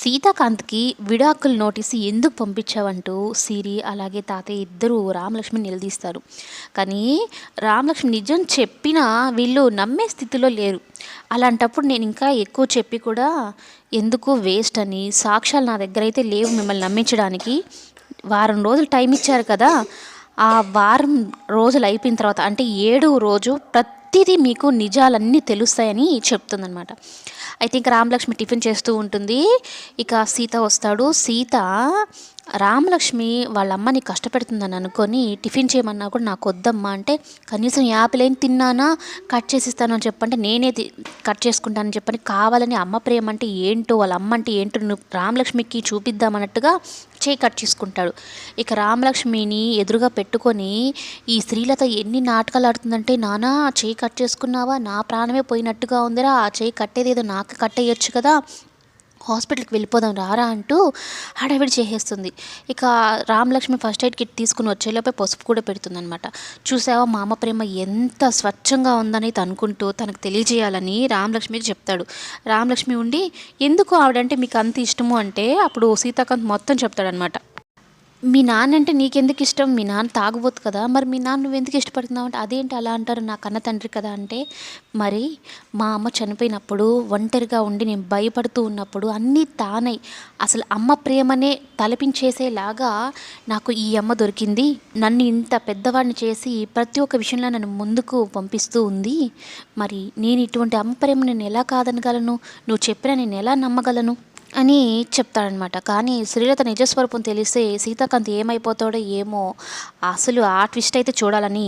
సీతాకాంత్కి విడాకుల నోటీసు ఎందుకు పంపించావంటూ సిరి అలాగే తాతయ్య ఇద్దరు రామలక్ష్మిని నిలదీస్తారు. కానీ రామలక్ష్మి నిజం చెప్పినా వీళ్ళు నమ్మే స్థితిలో లేరు. అలాంటప్పుడు నేను ఇంకా ఎక్కువ చెప్పి కూడా ఎందుకు వేస్ట్ అని సాక్ష్యాలు నా దగ్గర అయితే లేవు మిమ్మల్ని నమ్మించడానికి. వారం రోజులు టైం ఇచ్చారు కదా. ఆ వారం రోజులు అయిపోయిన తర్వాత అంటే ఏడు రోజు ప్రతి ప్రతిదీ మీకు నిజాలన్నీ తెలుస్తాయని చెప్తుందనమాట అయితే ఇంకా రామలక్ష్మి టిఫిన్ చేస్తూ ఉంటుంది. ఇక సీత వస్తాడు. సీత రామలక్ష్మి వాళ్ళ అమ్మని కష్టపెడుతుందని అనుకొని టిఫిన్ చేయమన్నా కూడా నాకు వద్దమ్మా అంటే కనీసం యాపిల్ ఏం తిన్నానా? కట్ చేసిస్తాను అని చెప్పంటే నేనే కట్ చేసుకుంటానని చెప్పని కావాలని అమ్మ ప్రేమ అంటే ఏంటో వాళ్ళ అమ్మ అంటే ఏంటో నువ్వు రామలక్ష్మికి చూపిద్దామన్నట్టుగా చేయి కట్ చేసుకుంటాడు. ఇక రామలక్ష్మిని ఎదురుగా పెట్టుకొని ఈ శ్రీలత ఎన్ని నాటకాలు ఆడుతుందంటే నానా చేయి కట్ చేసుకున్నావా? నా ప్రాణమే పోయినట్టుగా ఉందిరా ఆ చేయి కట్టేది ఏదో నాకు కట్టేయచ్చు కదా హాస్పిటల్కి వెళ్ళిపోదాం రారా అంటూ హడావిడి చేసేస్తుంది. ఇక రామలక్ష్మి ఫస్ట్ ఎయిడ్ కిట్ తీసుకుని వచ్చేలోపే పసుపు కూడా పెడుతుందనమాట చూసావా మా అమ్మ ప్రేమ ఎంత స్వచ్ఛంగా ఉందని అనుకుంటూ తనకు తెలియజేయాలని రామలక్ష్మి చెప్తాడు. రామలక్ష్మి ఉండి ఎందుకు ఆవిడంటే మీకు అంత ఇష్టము? అంటే అప్పుడు సీతాకాంత్ మొత్తం చెప్తాడనమాట మీ నాన్న అంటే నీకెందుకు ఇష్టం? మీ నాన్న తాగబోతు కదా. మరి మీ నాన్న నువ్వు ఎందుకు ఇష్టపడుతున్నావు అంటే అదేంటి అలా అంటారు నా కన్న తండ్రి కదా అంటే మరి మా అమ్మ చనిపోయినప్పుడు ఒంటరిగా ఉండి నేను భయపడుతూ ఉన్నప్పుడు అన్నీ తానై అసలు అమ్మ ప్రేమనే తలపించేసేలాగా నాకు ఈ అమ్మ దొరికింది. నన్ను ఇంత పెద్దవాడిని చేసి ప్రతి ఒక్క విషయంలో నన్ను ముందుకు పంపిస్తూ ఉంది. మరి నేను ఇటువంటి అమ్మ ప్రేమ నేను ఎలా కాదనగలను? నువ్వు చెప్పినా నేను ఎలా నమ్మగలను? అని చెప్తాడనమాట. కానీ శ్రీలత నిజస్వరూపం తెలిస్తే సీతాకాంత్ ఏమైపోతాడో ఏమో అసలు ఆ ట్విస్ట్ అయితే చూడాలని